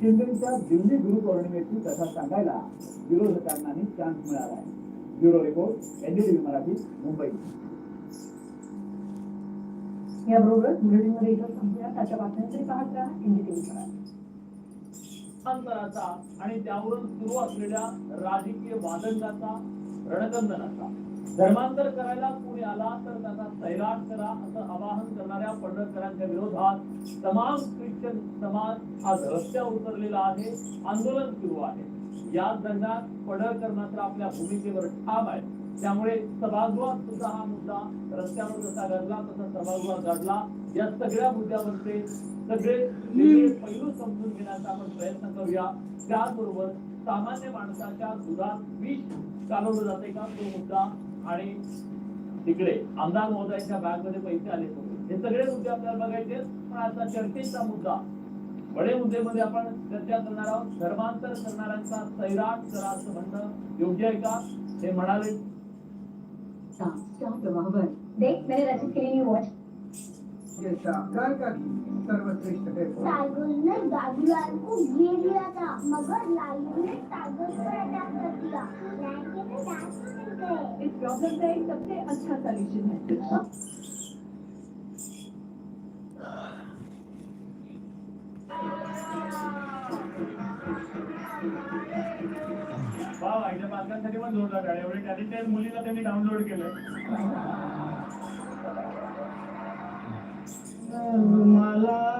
शिंदेच्या दिल्ली गुरुपौर्णिमेची कथा सांगायला विरोधकांनाही चान्स मिळाला आहे. Bureau report NDTV Marathi Mumbai. याबरोबर बुलेटिनमध्ये इथं संपूया त्याच्या बातम्यांकडे पाहत राहा एनडीटीव्ही मराठी अंतराचा आणि त्यावरून सुरू असलेल्या राजकीय वादंगाचा रणकंदनाचा धर्मांतर करायला कोणी आला तर त्याचा सैराट करा असं आवाहन करणाऱ्या पंढरकरांच्या विरोधात तमाम ख्रिश्चन समाज आज रस्त्यावर उतरलेला आहे. आंदोलन सुरू आहे. याच दरम्यान पंढरकर मात्र आपल्या भूमिकेवर ठाम आहे त्यामुळे सभागृहात सुद्धा हा मुद्दा रस्त्यावर जसा घडला तसा सभागृहात घडला या सगळ्या मुद्द्यावरचे सगळे पैलू समजून घेण्याचा आपण प्रयत्न करूया. त्याचबरोबर सामान्य माणसाच्या दुधात विष चालवलं जाते का? तो मुद्दा आणि तिकडे आमदार महोदयांच्या बॅगमध्ये पैसे आले होते. हे सगळे मुद्दे आपल्याला बघायचे. पण आता चर्चेचा मुद्दा. बडे मुद्द्यामध्ये आपण चर्चा करणार आहोत. धर्मांतर करणाऱ्यांचा सैराट करा असं म्हणणं योग्य आहे का? हे म्हणाले. देख मैंने रचित के लिए न्यू वॉच. ये शाहकार का सर्वश्रेष्ठ है। टाइगर ने गाड़ीवाल को घेर लिया था मगर लालू ने टाइगर पर अटैक कर दिया। लड़के में डांस नहीं गए इस प्रॉब्लम का एक सबसे अच्छा सॉल्यूशन है वा वा इथे पालकांसाठी पण जोरदार आहे. एवढे टॅलेंटेड मुलीला त्यांनी डाउनलोड केलं मला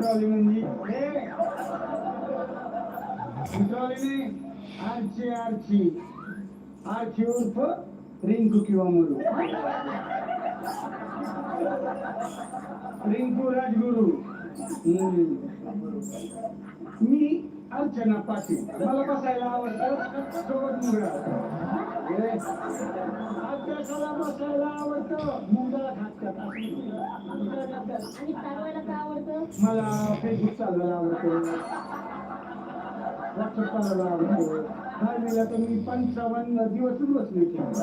Charlie Mundi. Charlie Mundi. आरची आरची. आरची उर्फ रिंकू किंवा मुलू रिंकू राजगुरू. मी अर्चना पाटील. मला बसायला आवडतं सोबत हे, अभ्यासाला बसायला आवडतं. मुंगळा खातात आणि चालवायला काय आवडतं. मला फेसबुक चालवायला आवडतं. व्हॉट्सअप चालवायला आवडतं दहावीला तर मी पंचावन्न दिवसच बसले दिवस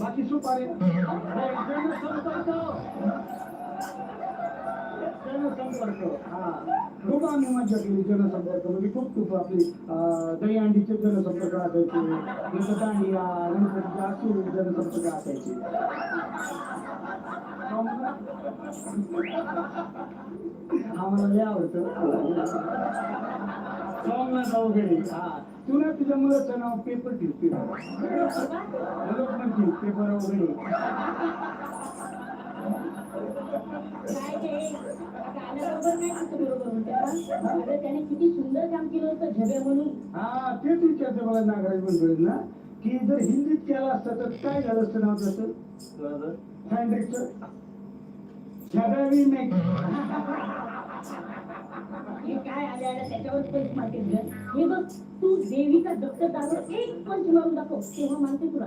बाकी सुपारी. जनसंपर्क हा. खूप आम्ही मजा केली जनसंपर्क म्हणजे खूप खूप आपली अं, दहीहंडीचे जनसंपर्क असायचे नंतर दांडिया गणपतीचे असून जनसंपर्क असायचे आम्हाला लय आवडतं सोमनाथ वगैरे हा तू ना तुझ्या मुलाचं नाव पेपर ठेव पेपर पेपर वगैरे काय ते गाण्याबरोबर नाही तुझं बरोबर म्हणते का अगं त्याने किती सुंदर काम केलं होतं झबे म्हणून हा तेच विचारते मला नागराज मंडळी ना की जर हिंदीत केलं असतं तर काय झालं असतं नाव त्याचं? हँड्रेडचं झगावी मेक हे काय आले त्याच्यावर पंच मार्केट हे बघ तू देवीचा दत्तदार एक पंच मारून दाखव तेव्हा मानते तुला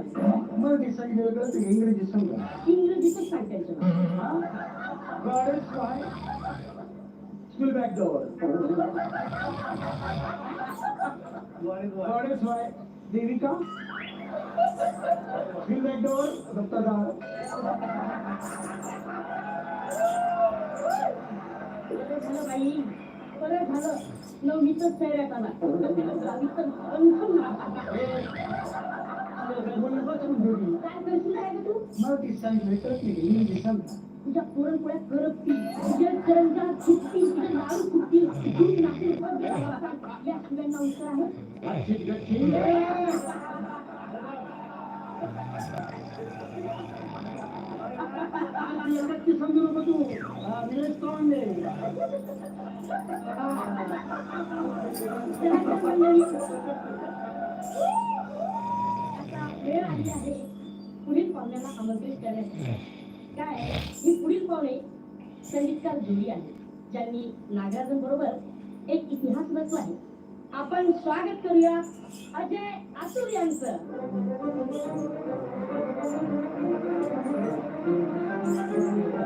मराठी का? इंग्रजी सांगा इंग्रजीतच देविका Fill door, बाई बरं झालं नवनीतच फेऱ्यात आला मराठी सांगितलं तर इंग्लिश सांगता तुझ्या पुरणपोळ्या करपतील तुझ्या करंजा तुझ्या दूध पण या शिव्यांना उत्तर आहे एकटी समजू नको तू आता वेळ आली आहे पुढील पाहुण्यांना आमंत्रित करण्याची काय आहे, ही पुढील पाहुणे संगीतकार जोडी आहे ज्यांनी नागराजन बरोबर एक इतिहास रचला आहे आपण स्वागत करूया अजय आतुर यांचं Thank you.